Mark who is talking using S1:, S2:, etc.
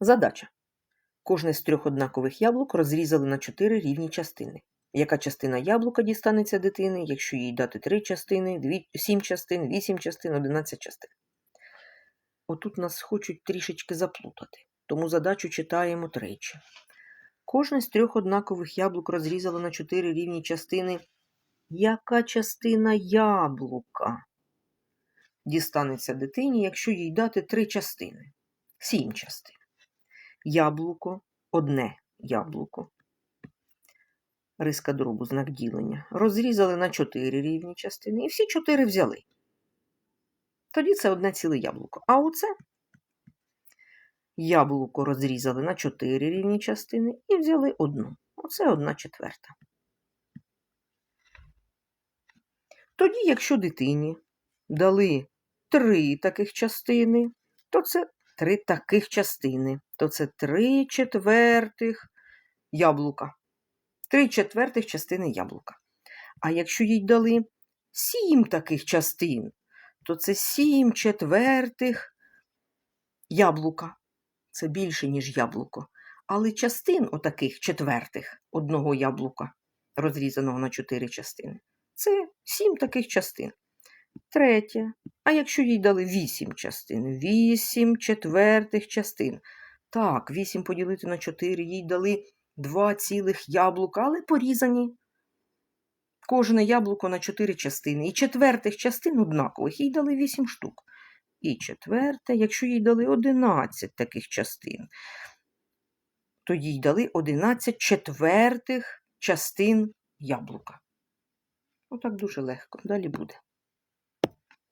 S1: Задача. Кожне з трьох однакових яблук розрізали на чотири рівні частини. Яка частина яблука дістанеться дитини, якщо їй дати три частини, дві, сім частин, вісім частин, одинадцять частин? Отут нас хочуть трішечки заплутати, тому задачу читаємо тричі. Кожне з трьох однакових яблук розрізало на чотири рівні частини. Яка частина яблука дістанеться дитині, якщо їй дати три частини? Сім частин. Яблуко, одне яблуко. Риска дробу, знак ділення. Розрізали на чотири рівні частини і всі чотири взяли. Тоді це одне ціле яблуко. А оце яблуко розрізали на чотири рівні частини і взяли одну. Оце одна четверта. Тоді, якщо дитині дали три таких частини, то це три таких частини, то це три четвертих яблука. Три четвертих частини яблука. А якщо їй дали сім таких частин, то це сім четвертих яблука. Це більше, ніж яблуко. Але частин отаких четвертих одного яблука, розрізаного на чотири частини, це сім таких частин. Третє. А якщо їй дали вісім частин, вісім четвертих частин. Так, вісім поділити на чотири, їй дали два цілих яблука, але порізані. Кожне яблуко на чотири частини. І четвертих частин однакових, їй дали вісім штук. І четверте, якщо їй дали одинадцять таких частин, то їй дали одинадцять четвертих частин яблука. Отак дуже легко. Далі буде.